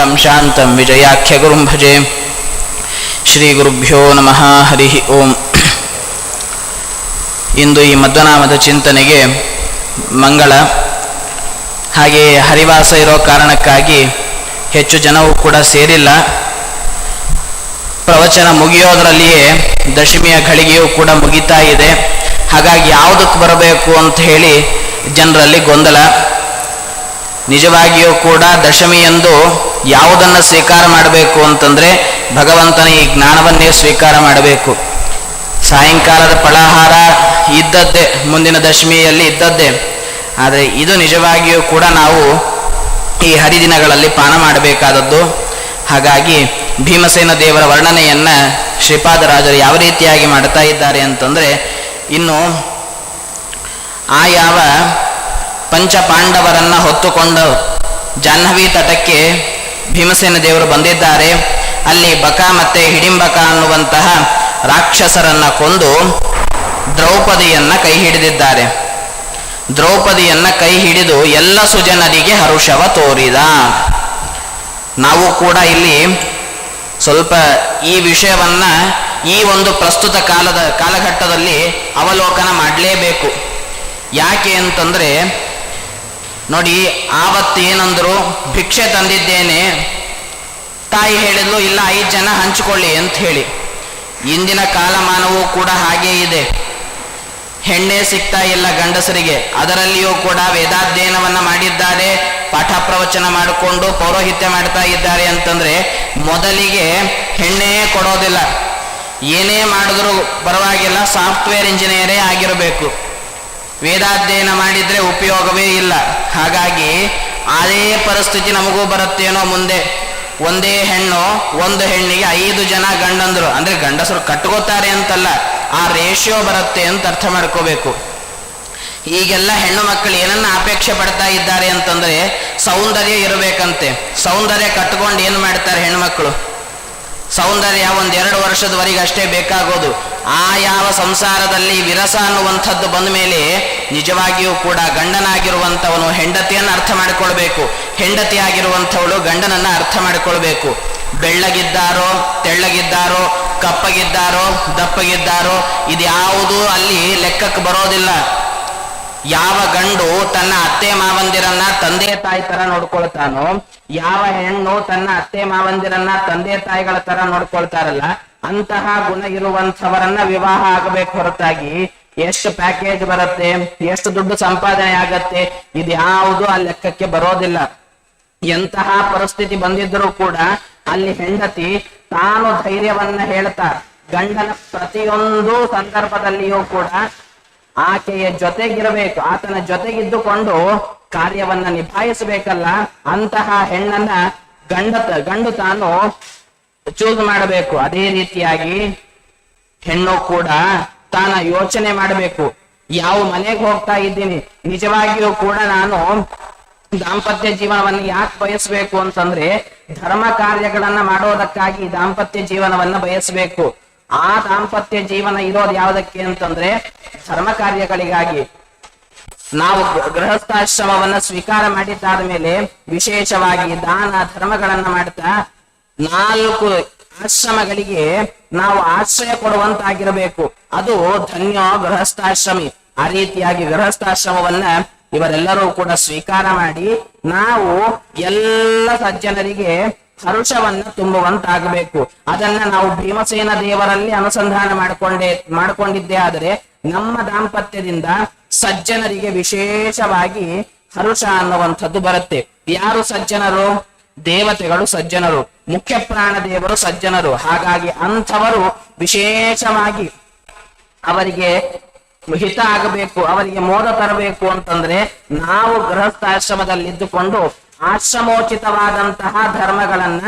ನಿರ್ಮಲಂ ಶಾಂತಂ ವಿಜಯಾಖ್ಯ ಗುರುಂ ಭಜೆ ಶ್ರೀ ಗುರುಭ್ಯೋ ನಮಃ ಹರಿ ಓಂ ಇಂದು ಈ ಮಧ್ವನಾಮದ ಚಿಂತನೆಗೆ ಮಂಗಳ. ಹಾಗೆ ಹರಿವಾಸ ಇರೋ ಕಾರಣಕ್ಕಾಗಿ ಹೆಚ್ಚು ಜನವೂ ಕೂಡ ಸೇರಿಲ್ಲ. ಪ್ರವಚನ ಮುಗಿಯೋದರಲ್ಲಿಯೇ ದಶಮಿಯ ಘಳಿಗೆಯೂ ಕೂಡ ಮುಗಿತಾ ಇದೆ. ಹಾಗಾಗಿ ಯಾವುದಕ್ಕೆ ಬರಬೇಕು ಅಂತ ಹೇಳಿ ಜನರಲ್ಲಿ ಗೊಂದಲ. ನಿಜವಾಗಿಯೂ ಕೂಡ ದಶಮಿಯಂದು ಯಾವುದನ್ನು ಸ್ವೀಕಾರ ಮಾಡಬೇಕು ಅಂತಂದರೆ ಭಗವಂತನ ಈ ಜ್ಞಾನವನ್ನೇ ಸ್ವೀಕಾರ ಮಾಡಬೇಕು. ಸಾಯಂಕಾಲದ ಫಲಾಹಾರ ಇದ್ದದ್ದೇ, ಮುಂದಿನ ದಶಮಿಯಲ್ಲಿ ಇದ್ದದ್ದೇ. ಆದರೆ ಇದು ನಿಜವಾಗಿಯೂ ಕೂಡ ನಾವು ಈ ಹರಿದಿನಗಳಲ್ಲಿ ಪಾನ ಮಾಡಬೇಕಾದದ್ದು. ಹಾಗಾಗಿ ಭೀಮಸೇನ ದೇವರ ವರ್ಣನೆಯನ್ನು ಶ್ರೀಪಾದರಾಜರು ಯಾವ ರೀತಿಯಾಗಿ ಮಾಡ್ತಾ ಇದ್ದಾರೆ ಅಂತಂದರೆ, ಇನ್ನು ಆ ಯಾವ ಪಂಚ ಪಾಂಡವರನ್ನು ಹೊತ್ತುಕೊಂಡು ಜಾಹ್ನವಿ ತಟಕ್ಕೆ ಭೀಮಸೇನ ದೇವರು ಬಂದಿದ್ದಾರೆ. ಅಲ್ಲಿ ಬಕ ಮತ್ತೆ ಹಿಡಿಂಬಕ ಅನ್ನುವಂತಹ ರಾಕ್ಷಸರನ್ನ ಕೊಂದು ದ್ರೌಪದಿಯನ್ನ ಕೈ ಹಿಡಿದಿದ್ದಾರೆ. ದ್ರೌಪದಿಯನ್ನ ಕೈ ಹಿಡಿದು ಎಲ್ಲ ಸುಜನರಿಗೆ ಹರುಷವ ತೋರಿದ. ನಾವು ಕೂಡ ಇಲ್ಲಿ ಸ್ವಲ್ಪ ಈ ವಿಷಯವನ್ನ ಈ ಒಂದು ಪ್ರಸ್ತುತ ಕಾಲದ ಕಾಲಘಟ್ಟದಲ್ಲಿ ಅವಲೋಕನ ಮಾಡಲೇಬೇಕು. ಯಾಕೆ ಅಂತಂದ್ರೆ ನೋಡಿ ಆವತ್ತು ಏನಂದ್ರು ಭಿಕ್ಷೆ ತಂದಿದ್ದೇನೆ. ತಾಯಿ ಹೇಳಿದ್ಲು, ಇಲ್ಲ, ಐದು ಜನ ಹಂಚಿಕೊಳ್ಳಿ ಅಂತ ಹೇಳಿ. ಇಂದಿನ ಕಾಲಮಾನವೂ ಕೂಡ ಹಾಗೇ ಇದೆ. ಹೆಣ್ಣೆ ಸಿಗ್ತಾ ಇಲ್ಲ ಗಂಡಸರಿಗೆ. ಅದರಲ್ಲಿಯೂ ಕೂಡ ವೇದಾಧ್ಯಯನವನ್ನು ಮಾಡಿದ್ದಾರೆ, ಪಾಠ ಪ್ರವಚನ ಮಾಡಿಕೊಂಡು ಪೌರೋಹಿತ್ಯ ಮಾಡ್ತಾ ಇದ್ದಾರೆ ಅಂತಂದ್ರೆ ಮೊದಲಿಗೆ ಹೆಣ್ಣೇ ಕೊಡೋದಿಲ್ಲ. ಏನೇ ಮಾಡಿದ್ರೂ ಪರವಾಗಿಲ್ಲ, ಸಾಫ್ಟ್ವೇರ್ ಇಂಜಿನಿಯರೇ ಆಗಿರಬೇಕು. ವೇದಾಧ್ಯಯನ ಮಾಡಿದ್ರೆ ಉಪಯೋಗವೇ ಇಲ್ಲ. ಹಾಗಾಗಿ ಅದೇ ಪರಿಸ್ಥಿತಿ ನಮಗೂ ಬರುತ್ತೇನೋ ಮುಂದೆ ಒಂದೇ ಹೆಣ್ಣು, ಒಂದು ಹೆಣ್ಣಿಗೆ ಐದು ಜನ ಗಂಡಂದ್ರು. ಅಂದ್ರೆ ಗಂಡಸರು ಕಟ್ಕೋತಾರೆ ಅಂತಲ್ಲ, ಆ ರೇಷಿಯೋ ಬರುತ್ತೆ ಅಂತ ಅರ್ಥ ಮಾಡ್ಕೋಬೇಕು. ಈಗೆಲ್ಲ ಹೆಣ್ಣು ಮಕ್ಕಳು ಏನನ್ನ ಅಪೇಕ್ಷೆ ಪಡ್ತಾ ಇದ್ದಾರೆ ಅಂತಂದ್ರೆ ಸೌಂದರ್ಯ ಇರಬೇಕಂತೆ. ಸೌಂದರ್ಯ ಕಟ್ಕೊಂಡು ಏನು ಮಾಡ್ತಾರೆ ಹೆಣ್ಮಕ್ಳು ಸೌಂದರ್ಯ ಒಂದೆರಡು ವರ್ಷದವರೆಗೆ ಅಷ್ಟೇ ಬೇಕಾಗೋದು. ಆ ಯಾವ ಸಂಸಾರದಲ್ಲಿ ವಿರಸ ಅನ್ನುವಂಥದ್ದು ಬಂದ ಮೇಲೆ ನಿಜವಾಗಿಯೂ ಕೂಡ ಗಂಡನಾಗಿರುವಂಥವನು ಹೆಂಡತಿಯನ್ನು ಅರ್ಥ ಮಾಡಿಕೊಳ್ಬೇಕು. ಹೆಂಡತಿಯಾಗಿರುವಂಥವಳು ಗಂಡನನ್ನ ಅರ್ಥ ಮಾಡಿಕೊಳ್ಬೇಕು. ಬೆಳ್ಳಗಿದ್ದಾರೋ, ತೆಳ್ಳಗಿದ್ದಾರೋ, ಕಪ್ಪಗಿದ್ದಾರೋ, ದಪ್ಪಗಿದ್ದಾರೋ, ಇದ್ಯಾವುದೂ ಅಲ್ಲಿ ಲೆಕ್ಕಕ್ಕೆ ಬರೋದಿಲ್ಲ. ಯಾವ ಗಂಡು ತನ್ನ ಅತ್ತೆ ಮಾವಂದಿರನ್ನ ತಂದೆ ತಾಯಿ ತರ ನೋಡ್ಕೊಳ್ತಾನೋ, ಯಾವ ಹೆಣ್ಣು ತನ್ನ ಅತ್ತೆ ಮಾವಂದಿರನ್ನ ತಂದೆ ತಾಯಿಗಳ ತರ ನೋಡ್ಕೊಳ್ತಾರಲ್ಲ ಅಂತಹ ಗುಣ ಇರುವಂತವರನ್ನ ವಿವಾಹ ಆಗಬೇಕು ಹೊರತಾಗಿ ಎಷ್ಟು ಪ್ಯಾಕೇಜ್ ಬರುತ್ತೆ, ಎಷ್ಟು ದುಡ್ಡು ಸಂಪಾದನೆ ಆಗತ್ತೆ ಇದ್ಯಾವುದು ಆ ಲೆಕ್ಕಕ್ಕೆ ಬರೋದಿಲ್ಲ. ಎಂತಹ ಪರಿಸ್ಥಿತಿ ಬಂದಿದ್ರೂ ಕೂಡ ಅಲ್ಲಿ ಹೆಂಡತಿ ತಾನು ಧೈರ್ಯವನ್ನ ಹೇಳ್ತಾ, ಗಂಡನ ಪ್ರತಿಯೊಂದು ಸಂದರ್ಭದಲ್ಲಿಯೂ ಕೂಡ ಆಕೆಯ ಜೊತೆಗಿರಬೇಕು, ಆತನ ಜೊತೆಗಿದ್ದುಕೊಂಡು ಕಾರ್ಯವನ್ನ ನಿಭಾಯಿಸಬೇಕಲ್ಲ, ಅಂತಹ ಹೆಣ್ಣನ್ನ ಗಂಡ ಗಂಡು ತಾನು ಚೂಸ್ ಮಾಡಬೇಕು. ಅದೇ ರೀತಿಯಾಗಿ ಹೆಣ್ಣು ಕೂಡ ತಾನ ಯೋಚನೆ ಮಾಡಬೇಕು. ಯಾವ ಮನೆಗೆ ಹೋಗ್ತಾ ಇದ್ದೀನಿ? ನಿಜವಾಗಿಯೂ ಕೂಡ ನಾನು ದಾಂಪತ್ಯ ಜೀವನವನ್ನು ಯಾಕೆ ಬಯಸಬೇಕು ಅಂತಂದ್ರೆ ಧರ್ಮ ಕಾರ್ಯಗಳನ್ನ ಮಾಡೋದಕ್ಕಾಗಿ ದಾಂಪತ್ಯ ಜೀವನವನ್ನ ಬಯಸಬೇಕು. ಆ ದಾಂಪತ್ಯ ಜೀವನ ಇರೋದು ಯಾವುದಕ್ಕೆ ಅಂತಂದ್ರೆ ಧರ್ಮ ಕಾರ್ಯಗಳಿಗಾಗಿ. ನಾವು ಗೃಹಸ್ಥಾಶ್ರಮವನ್ನ ಸ್ವೀಕಾರ ಮಾಡಿದ್ದಾದ ಮೇಲೆ ವಿಶೇಷವಾಗಿ ದಾನ ಧರ್ಮಗಳನ್ನ ಮಾಡ್ತಾ ನಾಲ್ಕು ಆಶ್ರಮಗಳಿಗೆ ನಾವು ಆಶ್ರಯ ಕೊಡುವಂತಾಗಿರಬೇಕು. ಅದು ಧನ್ಯ ಗೃಹಸ್ಥಾಶ್ರಮಿ. ಆ ರೀತಿಯಾಗಿ ಗೃಹಸ್ಥಾಶ್ರಮವನ್ನ ಇವರೆಲ್ಲರೂ ಕೂಡ ಸ್ವೀಕಾರ ಮಾಡಿ ನಾವು ಎಲ್ಲ ಸಜ್ಜನರಿಗೆ ಹರುಷವನ್ನ ತುಂಬುವಂತಾಗಬೇಕು. ಅದನ್ನ ನಾವು ಭೀಮಸೇನ ದೇವರಲ್ಲಿ ಅನುಸಂಧಾನ ಮಾಡಿಕೊಂಡೇ, ಮಾಡಿಕೊಂಡಿದ್ದೇ ಆದರೆ ನಮ್ಮ ದಾಂಪತ್ಯದಿಂದ ಸಜ್ಜನರಿಗೆ ವಿಶೇಷವಾಗಿ ಹರುಷ ಅನ್ನುವಂಥದ್ದು ಬರುತ್ತೆ. ಯಾರು ಸಜ್ಜನರು? ದೇವತೆಗಳು ಸಜ್ಜನರು, ಮುಖ್ಯ ಪ್ರಾಣ ದೇವರು ಸಜ್ಜನರು. ಹಾಗಾಗಿ ಅಂಥವರು ವಿಶೇಷವಾಗಿ ಅವರಿಗೆ ಹಿತ ಆಗಬೇಕು, ಅವರಿಗೆ ಮೋದ ತರಬೇಕು ಅಂತಂದ್ರೆ ನಾವು ಗೃಹಸ್ಥಾಶ್ರಮದಲ್ಲಿದ್ದುಕೊಂಡು ಆಶ್ರಮೋಚಿತವಾದಂತಹ ಧರ್ಮಗಳನ್ನ